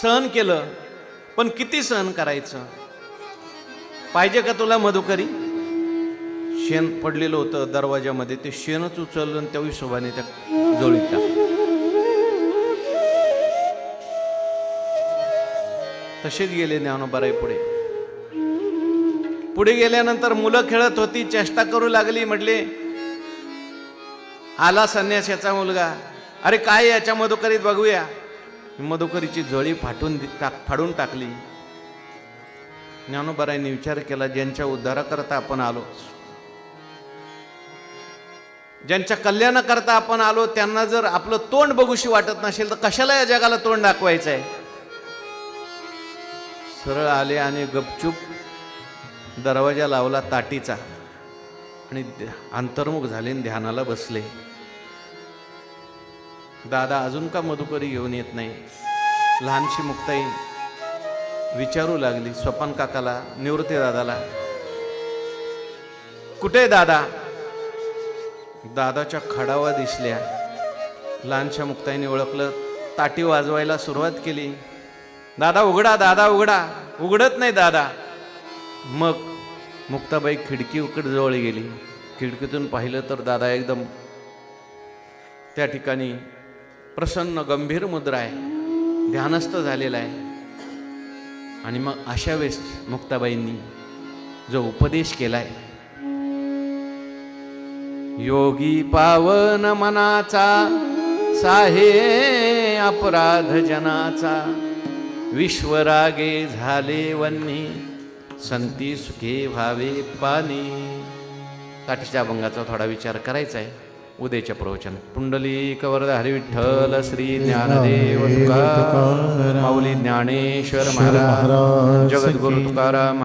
सहन केलं पण किती सहन करायचं? पाहिजे का तुला मधुकरी? शेण पडलेलं होतं दरवाजामध्ये ते शेणच उचललं आणि त्या हिशोबाने त्या जोडीत तसेच गेले ज्ञानोबाराई पुढे. पुढे गेल्यानंतर मुलं खेळत होती चेष्टा करू लागली म्हटले आला संन्यासाचा मुलगा. अरे काय याच्या मधुकरीत बघूया? मधुकरीची जळी फाटून टाक फाडून टाकली. ज्ञानोबारायांनी विचार केला ज्यांच्या उद्धाराकरता आपण आलो ज्यांच्या कल्याणाकरता आपण आलो त्यांना जर आपलं तोंड बघूशी वाटत नसेल तर कशाला या जगाला तोंड दाखवायचं आहे सरळ आले आणि गपचूप दरवाजा लावला ताटीचा. आणि अंतर्मुख झाले ध्यानाला बसले. दादा अजून का मधुकरी घेऊन येत नाही? लहानशी मुक्ताई विचारू लागली स्वपन काकाला निवृत्ती दादाला. कुठे दादा? दादाच्या खडावा दिसल्या. लहानशा मुक्ताईने ओळखलं ताटी वाजवायला सुरुवात केली. दादा उघडा दादा उघडा. उघडत नाही दादा. मग मुक्ताबाई खिडकी उकड जवळ गेली. खिडकीतून पाहिलं तर दादा एकदम त्या ठिकाणी प्रसन्न गंभीर मुद्रा आहे. ध्यानस्थ झालेला आहे. आणि मग अशा वेळेस मुक्ताबाईंनी जो उपदेश केलाय योगी पावन मनाचा साहे अपराध जनाचा विश्वरागे झाले वन्नी संती सुखे व्हावे पाणी काठीच्या अभंगाचा थोडा विचार करायचा आहे. उद्याच्या प्रवचन. पुंडली कवरद हरिविठ्ठल श्री ज्ञानदेव माऊली ज्ञानेश्वर महाराज जगद्गुरु तुकाराम